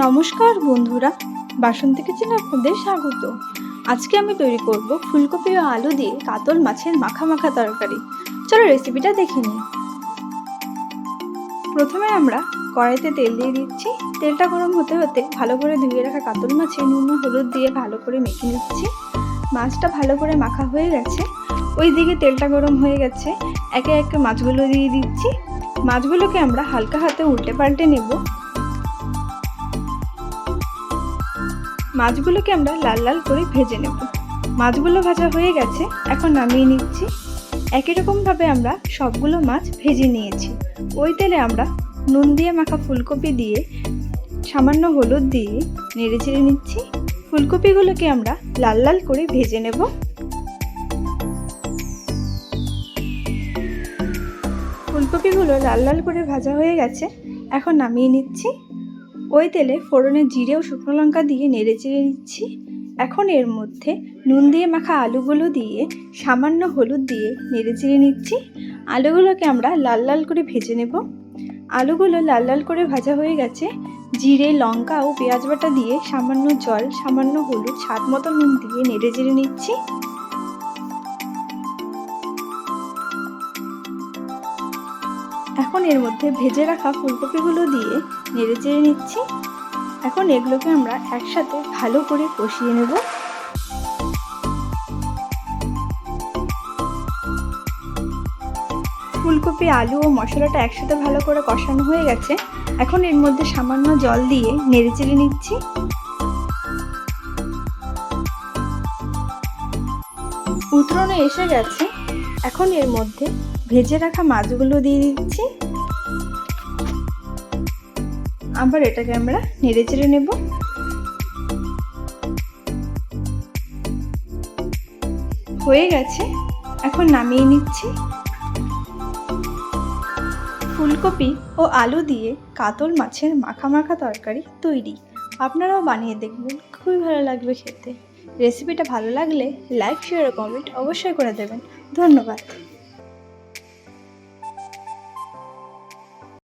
নমস্কার বন্ধুরা, বাসন্তী কিচেনে আপনাদের স্বাগত। আজকে আমি তৈরি করব ফুলকপি ও আলু দিয়ে কাতল মাছের মাখা মাখা তরকারি। চলো রেসিপিটা দেখে নিই। প্রথমে আমরা কড়াইতে তেল দিয়ে দিচ্ছি। তেলটা গরম হতে হতে ভালো করে ধুয়ে রাখা কাতল মাছে নুন হলুদ দিয়ে ভালো করে মেখে নিচ্ছি। মাছটা ভালো করে মাখা হয়ে গেছে। ওই দিকে তেলটা গরম হয়ে গেছে। একে একে মাছগুলো দিয়ে দিচ্ছি। মাছগুলোকে আমরা হালকা হাতে উল্টে পাল্টে নেব। মাছগুলোকে আমরা লাল লাল করে ভেজে নেব। মাছগুলো ভাজা হয়ে গেছে, এখন নামিয়ে নিচ্ছি। একই রকমভাবে আমরা সবগুলো মাছ ভেজে নিয়েছি। ওই তেলে আমরা নুন দিয়ে মাখা ফুলকপি দিয়ে সামান্য হলুদ দিয়ে নেড়ে চেড়ে নিচ্ছি। ফুলকপিগুলোকে আমরা লাল লাল করে ভেজে নেব। ফুলকপিগুলো লাল লাল করে ভাজা হয়ে গেছে, এখন নামিয়ে নিচ্ছি। ওই তেলে ফোড়নে জিরে ও শুকনো লঙ্কা দিয়ে নেড়ে চেড়ে নিচ্ছি। এখন এর মধ্যে নুন দিয়ে মাখা আলুগুলো দিয়ে সামান্য হলুদ দিয়ে নেড়ে চেড়ে নিচ্ছি। আলুগুলোকে আমরা লাল লাল করে ভেজে নেব। আলুগুলো লাল লাল করে ভাজা হয়ে গেছে। জিরে, লঙ্কা ও পেঁয়াজ বাটা দিয়ে সামান্য জল, সামান্য হলুদ, স্বাদ মতো নুন দিয়ে নেড়ে চেড়ে নিচ্ছি। এখন এর মধ্যে ভেজে রাখা ফুলকপিগুলো দিয়ে নেড়ে চেড়ে নিচ্ছি। এখন এগুলোকে আমরা একসাথে ভালো করে কষিয়ে নেব। ফুলকপি, আলু ও মশলাটা একসাথে ভালো করে কষানো হয়ে গেছে। এখন এর মধ্যে সামান্য জল দিয়ে নেড়ে চেড়ে নিচ্ছি। উতরণে এসে গেছে। এখন এর মধ্যে ভেজে রাখা মাছগুলো দিয়ে দিচ্ছি। আবার এটাকে আমরা নেড়ে চেড়ে নেব। হয়ে গেছে। এখন নামিয়ে নিচ্ছি। ফুলকপি ও আলু দিয়ে কাতল মাছের মাখা মাখা তরকারি তৈরি। আপনারাও বানিয়ে দেখবেন, খুবই ভালো লাগবে খেতে। রেসিপিটা ভালো লাগলে লাইক শেয়ার ও কমেন্ট অবশ্যই করে দেবেন। ধন্যবাদ।